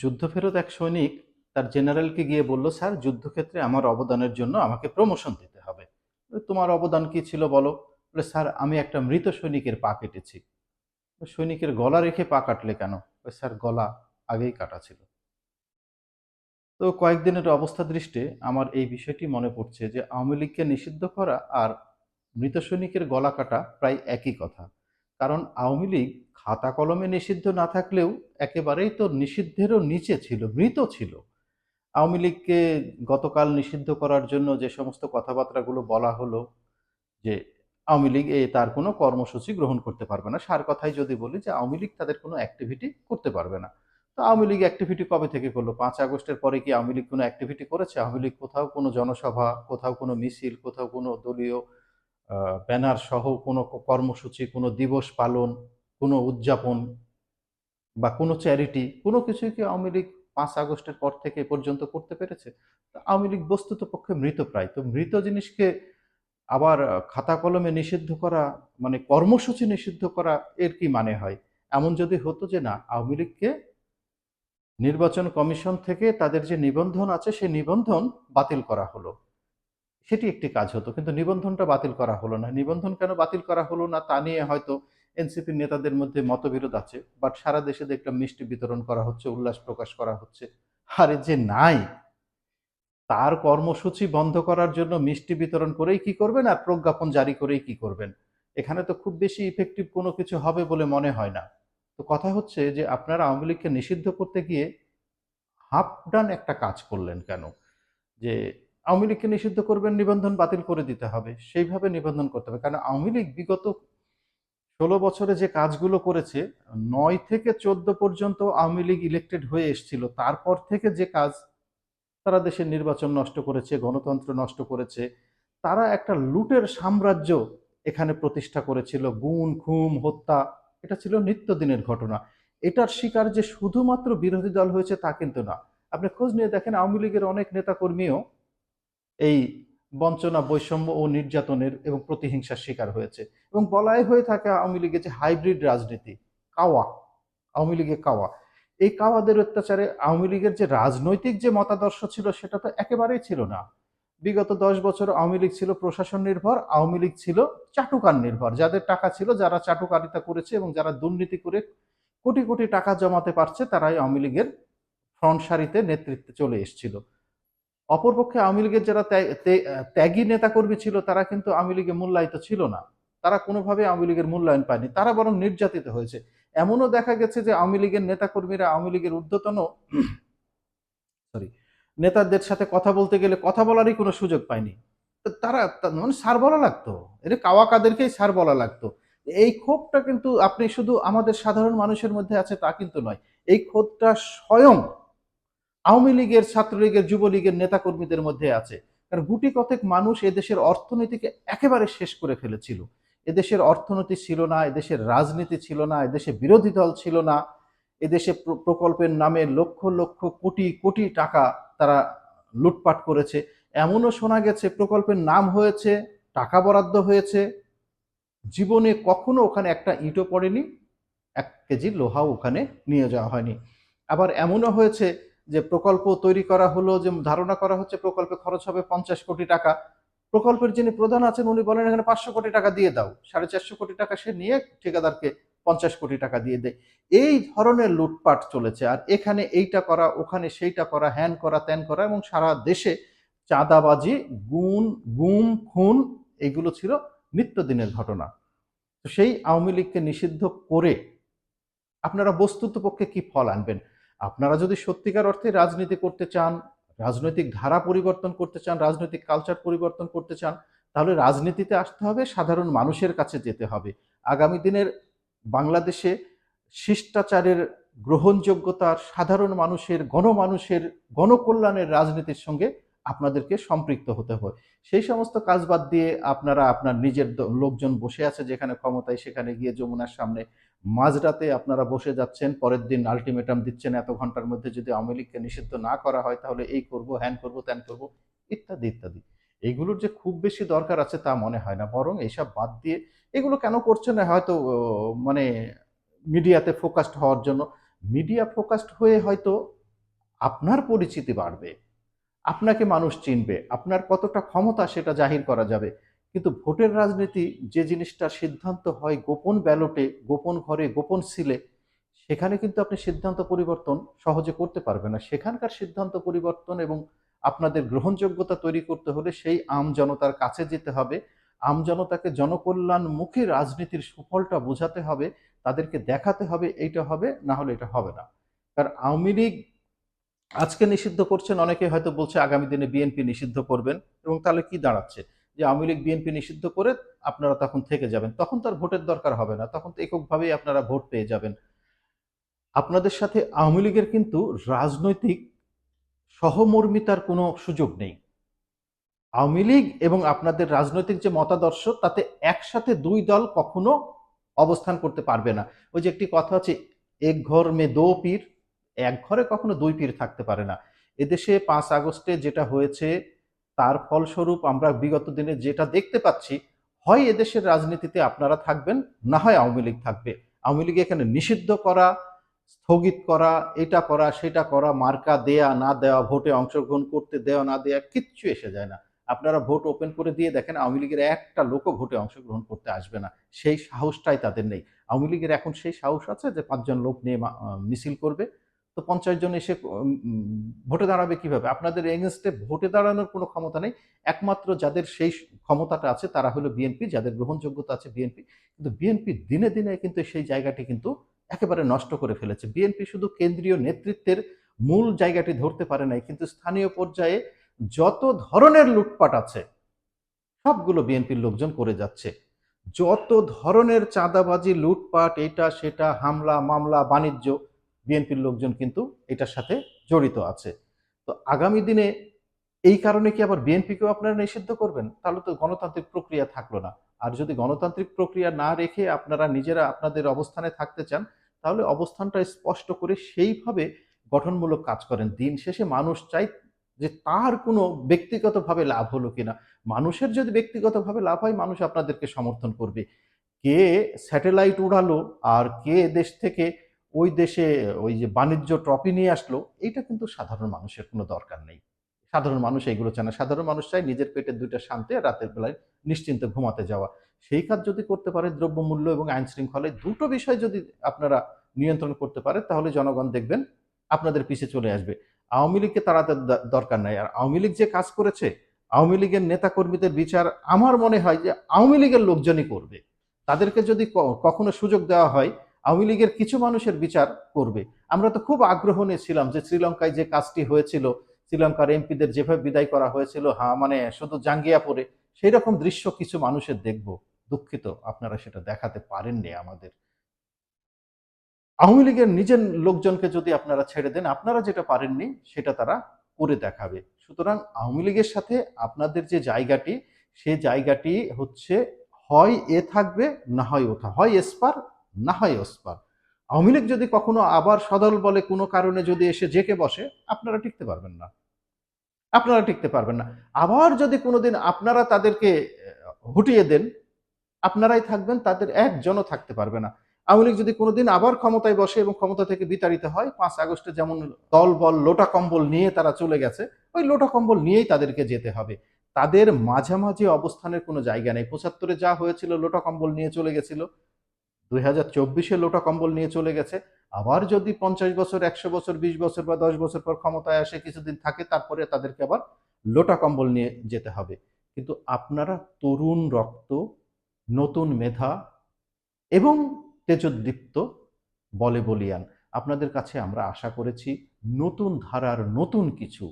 যুদ্ধফেরত এক সৈনিক তার জেনারেলকে গিয়ে বলল, স্যার, যুদ্ধক্ষেত্রে আমার অবদানের জন্য আমাকে প্রমোশন দিতে হবে। তোমার অবদান কি ছিল বলো? বলে, স্যার, আমি একটা মৃত সৈনিকের পা কেটেছি। সৈনিকের গলা রেখে পা কাটলে কেন? স্যার, গলা আগেই কাটা ছিল। তো কয়েকদিনের অবস্থা দৃষ্টে আমার এই বিষয়টি মনে পড়ছে যে, আওয়ামী লীগকে নিষিদ্ধ করা আর মৃত সৈনিকের গলা কাটা প্রায় একই কথা। কারণ আওয়ামী লীগ খাতা কলমে নিষিদ্ধ না থাকলেও একেবারেই তো নিষিদ্ধেরও নিচে ছিল, মৃত ছিল। আওয়ামী লীগকে গতকাল নিষিদ্ধ করার জন্য যে সমস্ত কথাবার্তাগুলো বলা হলো যে আওয়ামী লীগ এ তার কোনো কর্মসূচি গ্রহণ করতে পারবে না, সার কথাই যদি বলি যে আওয়ামী লীগ তাদের কোনো অ্যাক্টিভিটি করতে পারবে না। তো আওয়ামী লীগ অ্যাক্টিভিটি কবে থেকে করল? পাঁচ আগস্টের পরে কি আওয়ামী লীগ কোনো অ্যাক্টিভিটি করেছে? আওয়ামী লীগ কোথাও কোনো জনসভা, কোথাও কোনো মিছিল, কোথাও কোনো দলীয় ব্যানার সহ কোনো কর্মসূচি, কোনো দিবস পালন, কোনো উদযাপন বা কোনো চ্যারিটি, কোনো কিছুই কি আওয়ামী লীগ পাঁচ আগস্টের পর থেকে পর্যন্ত করতে পেরেছে? আওয়ামী লীগ বস্তুত পক্ষে মৃত প্রায়। তো মৃত জিনিসকে আবার খাতা কলমে নিষিদ্ধ করা মানে কর্মসূচি নিষিদ্ধ করা এর কি মানে হয়? এমন যদি হতো যে না, আওয়ামী লীগকে নির্বাচন কমিশন থেকে তাদের যে নিবন্ধন আছে সেই নিবন্ধন বাতিল করা হলো। সেটি একটি কাজ হতো, কিন্তু নিবন্ধনটা বাতিল করা হলো না। নিবন্ধন কেন বাতিল করা হলো না তা নিয়ে হয়তো এনসিপির নেতাদের মধ্যে মতবিরোধ আছে বাট সারা দেশে দেখলাম মিষ্টি বিতরণ করা হচ্ছে, উল্লাস প্রকাশ করা হচ্ছে, আরে যে নাই! তার কর্মসূচি বন্ধ করার জন্য মিষ্টি বিতরণ করেই কি করবেন আর প্রজ্ঞাপন জারি করেই কি করবেন? এখানে তো খুব বেশি ইফেক্টিভ কোনো কিছু হবে বলে মনে হয় না। তো কথা হচ্ছে যে আপনারা আওয়ামী লীগকে নিষিদ্ধ করতে গিয়ে হাফ ডান একটা কাজ করলেন কেন? যে আওয়ামী লীগকে নিষিদ্ধ করবেন, নিবন্ধন বাতিল করে দিতে হবে। সেইভাবে নিবন্ধন করতে হবে। কারণ আওয়ামী লীগ বিগত ষোলো বছরে যে কাজগুলো করেছে, নয় থেকে চোদ্দ পর্যন্ত আওয়ামী লীগ ইলেক্টেড হয়ে এসেছিল। তারপর থেকে যে কাজ তারা দেশের নির্বাচন নষ্ট করেছে, গণতন্ত্র নষ্ট করেছে, তারা একটা লুটের সাম্রাজ্য এখানে প্রতিষ্ঠা করেছিল। গুণ খুম, হত্যা, এটা ছিল নিত্যদিনের ঘটনা। এটার শিকার যে শুধুমাত্র বিরোধী দল হয়েছে তা কিন্তু না। আপনি খোঁজ নিয়ে দেখেন, আওয়ামী লীগের অনেক নেতাকর্মীও এই বঞ্চনা, বৈষম্য ও নির্যাতনের এবং প্রতিহিংসার শিকার হয়েছে। এবং বলাই হয়ে থাকে আওয়ামী লীগের যে হাইব্রিড রাজনীতি, কাওয়া, আওয়ামী লীগের কাওয়া। এই কাওয়াদের অত্যাচারে আওয়ামী লীগের যে রাজনৈতিক যে মতাদর্শ ছিল, সেটা তো একেবারেই ছিল না। বিগত দশ বছর আওয়ামী লীগ ছিল প্রশাসন নির্ভর, আওয়ামী লীগ ছিল চাটুকার নির্ভর। যাদের টাকা ছিল, যারা চাটুকারিতা করেছে এবং যারা দুর্নীতি করে কোটি কোটি টাকা জমাতে পারছে, তারাই আওয়ামী লীগের ফ্রন্ট সারিতে নেতৃত্বে চলে এসেছিল। অপরপক্ষে আওয়ামী লীগের যারা ত্যাগ- নেতাকর্মী ছিল, তারা কিন্তু আওয়ামী লীগে মূল্যায়িত ছিল না। তারা কোনোভাবে আওয়ামী লীগের মূল্যায়ন পায়নি। তারা বরং নির্যাতিত হয়েছে। এমনও দেখা গেছে যে আওয়ামী লীগের নেতাকর্মীরা আওয়ামী লীগের ঊর্ধ্বতন সরি নেতাদের সাথে কথা বলতে গেলে কথা বলারই কোনো সুযোগ পায়নি। তারা মানে সার বলা লাগতো। এর কাওয়া কাদেরকেই সার বলা লাগতো। এই ক্ষোভটা কিন্তু আপনি শুধু আমাদের সাধারণ মানুষের মধ্যে আছে তা কিন্তু নয়। এই ক্ষোভটা স্বয়ং আওয়ামী লীগের, ছাত্রলীগের, যুবলীগের নেতাকর্মীদের মধ্যে আছে। কারণ গুটি কতেক মানুষ এদেশের অর্থনীতিকে একেবারে শেষ করে ফেলেছিল। এদেশের অর্থনীতি ছিল না, এদেশের রাজনীতি ছিল না, এদেশে বিরোধী দল ছিল না। এদেশে প্র- প্রকল্পের নামে লক্ষ লক্ষ কোটি কোটি টাকা তারা লুটপাট করেছে। এমনও শোনা গেছে প্রকল্পের নাম হয়েছে, টাকা বরাদ্দ হয়েছে। জীবনে কখনো ওখানে একটা ইটও পড়েনি, এক কেজি লোহাও ওখানে নিয়ে যাওয়া হয়নি। আবার এমনও হয়েছে যে প্রকল্প তৈরি করা হলো, যে ধারণা করা হচ্ছে প্রকল্পে খরচ হবে পঞ্চাশ কোটি টাকা। প্রকল্পের যিনি প্রধান আছেন, উনি বলেন এখানে পাঁচশো কোটি টাকা দিয়ে দাও। সাড়ে চারশো কোটি টাকা সে নিয়ে ঠিকাদারকে পঞ্চাশ কোটি টাকা দিয়ে দেয়। এই ধরনের লুটপাট চলেছে। আর এখানে এইটা করা, ওখানে সেইটা করা, হ্যান করা, ত্যান করা এবং সারা দেশে চাঁদাবাজি, গুণ, গুম, খুন এগুলো ছিল নিত্যদিনের ঘটনা। তো সেই আওয়ামী লীগকে নিষিদ্ধ করে আপনারা বস্তুত পক্ষে কি ফল আনবেন? আপনারা যদি সত্যিকার অর্থে রাজনীতি করতে চান, রাজনৈতিক ধারা পরিবর্তন করতে চান, রাজনৈতিক কালচার পরিবর্তন করতে চান, তাহলে রাজনীতিতে আসতে হবে, সাধারণ মানুষের কাছে যেতে হবে। আগামী দিনের বাংলাদেশে শিষ্টাচারের গ্রহণযোগ্যতার সাধারণ মানুষের, গণমানুষের, গণকল্যাণের রাজনীতির সঙ্গে আপনাদেরকে সম্পৃক্ত হতে হবে সেই সমস্ত কাজ বাদ দিয়ে আপনারা আপনার নিজের লোকজন বসে আছে যেখানে ক্ষমতায়, সেখানে গিয়ে যমুনার সামনে মাঝরাতে আপনারা বসে যাচ্ছেন, পরের দিন আলটিমেটাম দিচ্ছেন, এত ঘণ্টার মধ্যে যদি আওয়ামী লীগকে নিষিদ্ধ না করা হয় তাহলে এই করব, হ্যান করব, ত্যান করব, ইত্যাদি ইত্যাদি। এইগুলোর যে খুব বেশি দরকার আছে তা মনে হয় না, বরং এইসব বাদ দিয়ে এগুলো কেন করছে না হয়তো মানে মিডিয়াতে ফোকাসড হওয়ার জন্য। মিডিয়া ফোকাসড হয়ে হয়তো আপনার পরিচিতি বাড়বে। আপনাকে মানুষ চিনবে, আপনার কতটা ক্ষমতা সেটা জাহির করা যাবে। কিন্তু ভোটের রাজনীতি যে জিনিসটা সিদ্ধান্ত হয় গোপন ব্যালটে, গোপন ঘরে, গোপন সিলে, সেখানে কিন্তু আপনি সিদ্ধান্ত পরিবর্তন সহজে করতে পারবেন না। সেখানকার সিদ্ধান্ত পরিবর্তন এবং আপনাদের গ্রহণযোগ্যতা তৈরি করতে হলে সেই আম জনতার কাছে যেতে হবে। আম জনতাকে জনকল্যাণমুখী রাজনীতির সুফলটা বোঝাতে হবে, তাদেরকে দেখাতে হবে, এইটা হবে, না হলে এটা হবে না। কারণ আওয়ামী লীগ আজকে নিষিদ্ধ করছেন, অনেকে হয়তো বলছে আগামী দিনে বিএনপি নিষিদ্ধ করবেন এবং তাহলে কি দাঁড়াচ্ছে? যে আওয়ামী লীগ বিএনপি নিষিদ্ধ করে আপনারা তখন থেকে যাবেন। তখন তার ভোটের দরকার হবে না, তখন তো এককভাবেই আপনারা ভোট পেয়ে যাবেন। আপনাদের সাথে আওয়ামী লীগের কিন্তু রাজনৈতিক সহমর্মিতার কোনো সুযোগ নেই। আওয়ামী লীগ এবং আপনাদের রাজনৈতিক যে মতাদর্শ, তাতে একসাথে দুই দল কখনো অবস্থান করতে পারবে না। ওই যে একটি কথা আছে, এক ঘর মে দো পীর। এক ঘরে কখনো দুই পীর থাকতে পারে না। এদেশে পাঁচ আগস্টে যেটা হয়েছে, তার ফলস্বরূপ আমরা বিগত দিনে যেটা দেখতে পাচ্ছি, হয় এদেশের রাজনীতিতে আপনারা থাকবেন, না হয় আওয়ামী লীগ থাকবে। আওয়ামী লীগ এখানে নিষিদ্ধ করা, স্থগিত করা, এটা করা, সেটা করা, মার্কা দেয়া, না দেওয়া ভোটে অংশগ্রহণ করতে দেওয়া না দেওয়া কিচ্ছু এসে যায় না। আপনারা ভোট ওপেন করে দিয়ে দেখেন, আওয়ামী লীগের একটা লোকও ভোটে অংশগ্রহণ করতে আসবে না। সেই সাহসটাই তাদের নেই। আওয়ামী লীগের এখন সেই সাহস আছে যে পাঁচজন লোক নিয়ে মিছিল করবে। তো পঞ্চাশ জন এসে ভোটে দাঁড়াবে কীভাবে? আপনাদের এগেনস্টে ভোটে দাঁড়ানোর কোনো ক্ষমতা নেই। একমাত্র যাদের সেই ক্ষমতাটা আছে, তারা হলো বিএনপি যাদের গ্রহণযোগ্যতা আছে বিএনপি কিন্তু বিএনপি দিনে দিনে কিন্তু সেই জায়গাটি কিন্তু একেবারে নষ্ট করে ফেলেছে। বিএনপি শুধু কেন্দ্রীয় নেতৃত্বের মূল জায়গাটি ধরতে পারে নাই, কিন্তু স্থানীয় পর্যায়ে যত ধরনের লুটপাট আছে, সবগুলো বিএনপির লোকজন করে যাচ্ছে। যত ধরনের চাঁদাবাজি, লুটপাট, এটা, সেটা, হামলা, মামলা, বাণিজ্য বিএনপির লোকজন কিন্তু এটার সাথে জড়িত আছে। তো আগামী দিনে এই কারণে কি আবার বিএনপিকেও আপনারা নিষিদ্ধ করবেন? তাহলে তো গণতান্ত্রিক প্রক্রিয়া থাকল না। আর যদি গণতান্ত্রিক প্রক্রিয়া না রেখে আপনারা নিজেরা আপনাদের অবস্থানে থাকতে চান, তাহলে অবস্থানটা স্পষ্ট করে সেইভাবে গঠনমূলক কাজ করেন। দিন শেষে মানুষ চাই যে তার কোনো ব্যক্তিগতভাবে লাভ হলো কিনা। মানুষের যদি ব্যক্তিগতভাবে লাভ হয়, মানুষ আপনাদেরকে সমর্থন করবে। কে স্যাটেলাইট উড়ালো আর কে দেশ থেকে ওই দেশে ওই যে বাণিজ্য ট্রফি নিয়ে আসলো এটা কিন্তু সাধারণ মানুষের কোনো দরকার নেই। সাধারণ মানুষ এইগুলো চায় না। সাধারণ মানুষ চায় নিজের পেটের দুইটা শান্তি আর রাতের বেলায় নিশ্চিন্তে ঘুমাতে যাওয়া। সেই কাজ যদি করতে পারে দ্রব্যমূল্য এবং আইন শৃঙ্খলায় দুটো বিষয় যদি আপনারা নিয়ন্ত্রণ করতে পারে, তাহলে জনগণ দেখবেন আপনাদের পিছে চলে আসবে। আওয়ামী লীগকে দ- দরকার নাই। আর আওয়ামী লীগ যে কাজ করেছে, আওয়ামী লীগের নেতাকর্মীদের বিচার আমার মনে হয় যে আওয়ামী লীগের লোকজনই করবে। তাদেরকে যদি কখনো সুযোগ দেওয়া হয় আওয়ামী লীগের কিছু মানুষের বিচার করবে। আমরা তো খুব আগ্রহ নিয়েছিলাম যে শ্রীলঙ্কায় যে কাজটি হয়েছিল, শ্রীলঙ্কার এমপিদের যেভাবে বিদায় করা হয়েছিল হ্যাঁ মানে শুধু জাঙ্গিয়া পরে সেই রকম দৃশ্য কিছু মানুষের দেখব। দুঃখিত, আপনারা সেটা দেখাতে পারেননি আমাদের। আওয়ামী লীগের নিজের লোকজনকে যদি আপনারা ছেড়ে দেন, আপনারা যেটা পারেননি, সেটা তারা করে দেখাবে। সুতরাং আওয়ামী লীগের সাথে আপনাদের যে জায়গাটি, সে জায়গাটি হচ্ছে, হয় এ থাকবে, না হয় ওঠা। হয় এসপার না হয় ওসপার আওয়ামী লীগ যদি কখনো আবার সদল বলে কোনো কারণে যদি এসে জেকে বসে, আপনারা টিকতে পারবেন না। আপনারা টিকতে পারবেন না। আবার যদি কোনোদিন আপনারা তাদেরকে হটিয়ে দেন, আপনারাই থাকবেন, তাদের একজনও থাকতে পারবে না। আওয়ামী লীগ যদি কোনোদিন আবার ক্ষমতায় বসে এবং ক্ষমতা থেকে বিতাড়িত হয়, পাঁচ আগস্টে যেমন দল বল, লোটা কম্বল নিয়ে তারা চলে গেছে, ওই লোটা কম্বল নিয়েই তাদেরকে যেতে হবে। তাদের মাঝামাঝি অবস্থানের কোনো জায়গা নেই। পঁচাত্তরে যা হয়েছিল, লোটা কম্বল নিয়ে চলে গেছিল দুই হাজার চব্বিশে লোটা কম্বল নিয়ে চলে গেছে। আবার যদি পঞ্চাশ বছর, একশো বছর, বিশ বছর বা দশ বছর পর ক্ষমতায় আসে, কিছুদিন থাকে, তারপরে তাদেরকে আবার লোটা কম্বল নিয়ে যেতে হবে। কিন্তু আপনারা তরুণ রক্ত, নতুন মেধা এবং তেজোদ্দীপ্ত বলে বলিয়ান আপনাদের কাছে আমরা আশা করেছি নতুন ধারার নতুন কিছু,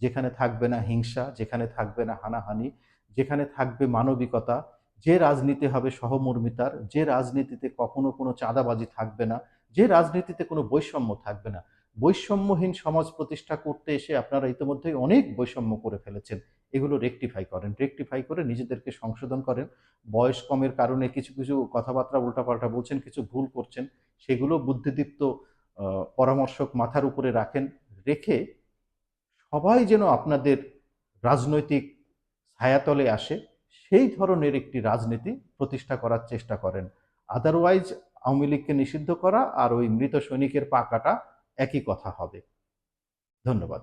যেখানে থাকবে না হিংসা, যেখানে থাকবে না হানাহানি, যেখানে থাকবে মানবিকতা যে রাজনীতি হবে সহমর্মিতার, যে রাজনীতিতে কখনো কোনো চাঁদাবাজি থাকবে না, যে রাজনীতিতে কোনো বৈষম্য থাকবে না, বৈষম্যহীন সমাজ প্রতিষ্ঠা করতে এসে আপনারা ইতিমধ্যেই অনেক বৈষম্য করে ফেলেছেন। এগুলো রেকটিফাই করেন রেকটিফাই করে নিজেদেরকে সংশোধন করেন। বয়স কমের কারণে কিছু কিছু কথাবার্তা উল্টাপাল্টা বলছেন, কিছু ভুল করছেন, সেগুলো বুদ্ধিদীপ্ত পরামর্শক মাথার উপরে রাখেন, রেখে সবাই যেন আপনাদের রাজনৈতিক ছায়াতলে আসে। সেই ধরনের একটি রাজনীতি প্রতিষ্ঠা করার চেষ্টা করেন। আদারওয়াইজ আওয়ামী লীগকে নিষিদ্ধ করা আর ওই মৃত সৈনিকের পাকাটা একই কথা হবে। ধন্যবাদ।